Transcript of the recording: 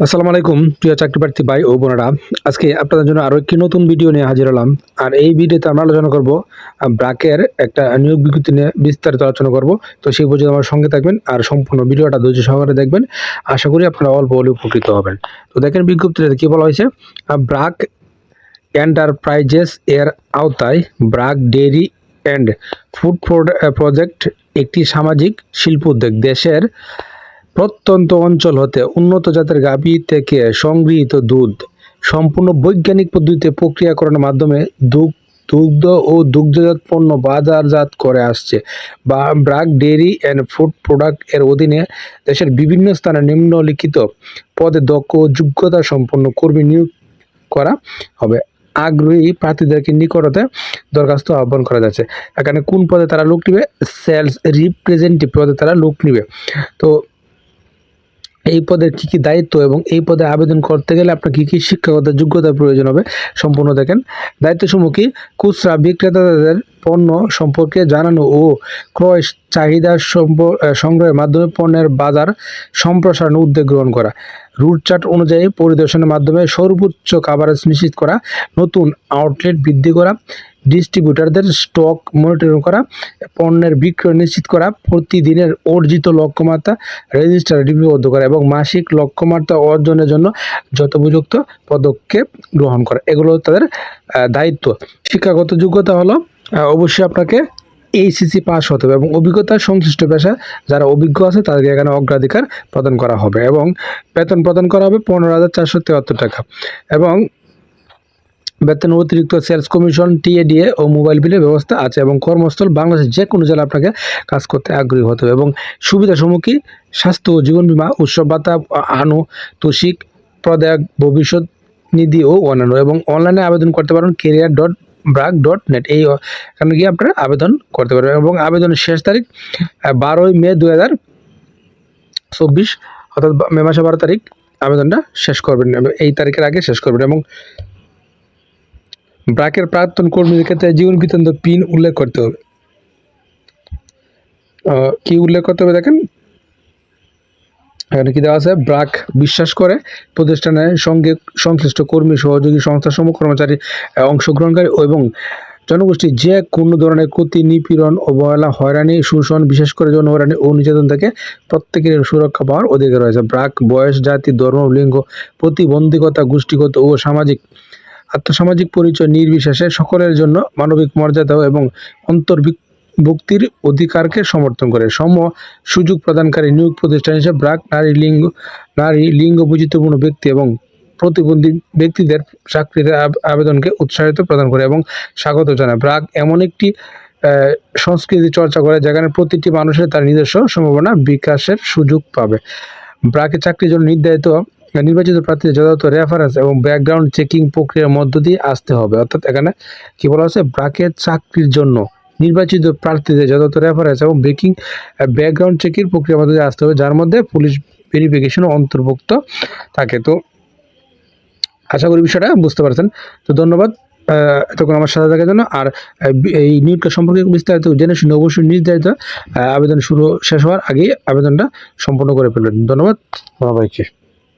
আসসালামু আলাইকুম, প্রিয় চাকরি প্রার্থী ভাই ও বোনেরা। আজকে আপনাদের জন্য আরও একটি নতুন ভিডিও নিয়ে হাজির হলাম। আর এই ভিডিওতে আমরা আলোচনা করব ব্রাকের একটা নিয়োগ বিজ্ঞপ্তি নিয়ে বিস্তারিত আলোচনা করব। তো সেই পর্যন্ত আমার সঙ্গে থাকবেন আর সম্পূর্ণ ভিডিওটা ধৈর্য সহকারে দেখবেন। আশা করি আপনারা অল্প হলে উপকৃত হবেন। তো দেখেন বিজ্ঞপ্তিতে কি বলা হয়েছে? ব্রাক এন্টারপ্রাইজেস এর আওতায় BRAC dairy and food project একটি সামাজিক শিল্প উদ্যোগ। দেশের প্রত্যন্ত অঞ্চল হতে উন্নত জাতের গাভী থেকে সংগৃহীত দুধ। সম্পূর্ণ বৈজ্ঞানিক পদ্ধতিতে প্রক্রিয়াকরণের মাধ্যমে দুধ দুগ্ধ ও দুগ্ধজাত পণ্য বাজারজাত করে আসছে। বা ব্রাক ডেয়ারি অ্যান্ড ফুড প্রোডাক্টের অধীনে দেশের বিভিন্ন স্থানে নিম্নলিখিত পদে দক্ষ ও যোগ্যতা সম্পন্ন কর্মী নিয়োগ করা হবে। আগ্রহী প্রার্থীদেরকে নিকটতে দরখাস্ত আহ্বান করা যাচ্ছে। এখানে কোন পদে তারা লোক নিবে? সেলস রিপ্রেজেন্টেটিভ পদে তারা লোক নিবে। তো এই পদের কি কি দায়িত্ব এবং এই পদে আবেদন করতে গেলে আপনার কি কি শিক্ষাগত যোগ্যতার প্রয়োজন হবে? সম্পূর্ণ দেখেন। দায়িত্বসমূহ কি? খুচরা বিক্রেতাদের পণ্য সম্পর্কে জানানো ও ক্রয় চাহিদা সংগ্রহের মাধ্যমে পণ্যের বাজার সম্প্রসারণ উদ্যোগ গ্রহণ করা। রুট চার্ট অনুযায়ী পরিদর্শনের মাধ্যমে সর্বোচ্চ কাভারেজ নিশ্চিত করা, নতুন আউটলেট বৃদ্ধি করা ডিস্ট্রিবিউটারদের স্টক মনিটরিং করা, পণ্যের বিক্রয় নিশ্চিত করা, প্রতিদিনের অর্জিত লক্ষ্যমাত্রা রেজিস্টার লিপিবদ্ধ করা এবং মাসিক লক্ষ্যমাত্রা অর্জনের জন্য যথোপযুক্ত পদক্ষেপ গ্রহণ করা। এগুলো তাদের দায়িত্ব। শিক্ষাগত যোগ্যতা হলো অবশ্যই আপনাকে এইচএসসি পাস হতে হবে এবং অভিজ্ঞতা সংশ্লিষ্ট পেশা যারা অভিজ্ঞ আছে তাদেরকে এখানে অগ্রাধিকার প্রদান করা হবে এবং বেতন প্রদান করা হবে পনেরো হাজার চারশো টাকা। এবং বেতন অতিরিক্ত সেলস কমিশন টিএডিএ ও মোবাইল বিলের ব্যবস্থা আছে এবং কর্মস্থল বাংলাদেশের যে কোনো জেলা আপনাকে কাজ করতে আগ্রহী হতে হবে এবং সুবিধাসমূহ স্বাস্থ্য ও জীবন বীমা, উৎসব ভাতা আনুতোষিক প্রদায়ক, ভবিষ্যৎ নিধি ও অন্যান্য এবং অনলাইনে আবেদন করতে পারেন career dot BRAC dot net এই এখানে গিয়ে আপনারা আবেদন করতে পারবেন এবং আবেদনের শেষ তারিখ বারোই মে দু হাজার চব্বিশ, অর্থাৎ মে মাসে বারো তারিখ আবেদনটা শেষ করবেন, এই তারিখের আগে শেষ করবেন এবং ব্রাকের প্রাক্তন কর্মীদের ক্ষেত্রে জীবন বৃত্তান্ত পিন উল্লেখ করতে হবে। কি উল্লেখ করতে হবে দেখেন? এখানে কি দেওয়া আছে? ব্রাক বিশ্বাস করে প্রতিষ্ঠানের সঙ্গে সংশ্লিষ্ট কর্মী সহযোগী সংস্থা সংস্থাসমূহ কর্মচারী অংশগ্রহণকারী এবং জনগোষ্ঠী যে কোনো ধরনের ক্ষতি, নিপীড়ন, অবহেলা, হয়রানি, শোষণ, বিশেষ করে যৌন হয়রানি ও নির্যাতন থেকে প্রত্যেকের সুরক্ষা পাওয়ার অধিকার রয়েছে। ব্রাক বয়স, জাতি, ধর্ম, লিঙ্গ, প্রতিবন্ধকতা, গোষ্ঠীগত ও সামাজিক আত্মসামাজিক পরিচয় নির্বিশেষে সকলের জন্য মানবিক মর্যাদা এবং অন্তর্ভুক্তির অধিকারকে সমর্থন করে। সম সুযোগ প্রদানকারী নিয়োগ প্রতিষ্ঠান হিসেবে ব্রাক নারী লিঙ্গ নারী লিঙ্গ বৈচিত্র্যপূর্ণ ব্যক্তি এবং প্রতিবন্ধী ব্যক্তিদের চাকরিতে আবেদনকে উৎসাহিত প্রদান করে এবং স্বাগত জানায়। ব্রাক এমন একটি সংস্কৃতি চর্চা করে যেখানে প্রতিটি মানুষের তার নিজস্ব সম্ভাবনা বিকাশের সুযোগ পাবে। ব্রাকে চাকরির জন্য নির্ধারিত নির্বাচিত প্রার্থীদের যথাযথ রেফারেন্স এবং ব্যাকগ্রাউন্ড চেকিং প্রক্রিয়ার মধ্য দিয়ে আসতে হবে। অর্থাৎ এখানে কি বলা হচ্ছে ব্রাকের চাকরির জন্য নির্বাচিত প্রার্থীদের যথাযথ রেফারেন্স এবং ব্রেকিং ব্যাকগ্রাউন্ড চেকিং প্রক্রিয়ার মধ্যে দিয়ে আসতে হবে, যার মধ্যে পুলিশ ভেরিফিকেশনও অন্তর্ভুক্ত থাকে। তো আশা করি বিষয়টা বুঝতে পারছেন। তো ধন্যবাদ এতক্ষণ আমার সাথে থাকার জন্য। আর এই নিয়োগটা সম্পর্কে বিস্তারিত জেনে শুনে অবশ্যই নির্ধারিত আবেদন শুরু শেষ হওয়ার আগেই আবেদনটা সম্পূর্ণ করে ফেলবেন। ধন্যবাদ, সবাইকে।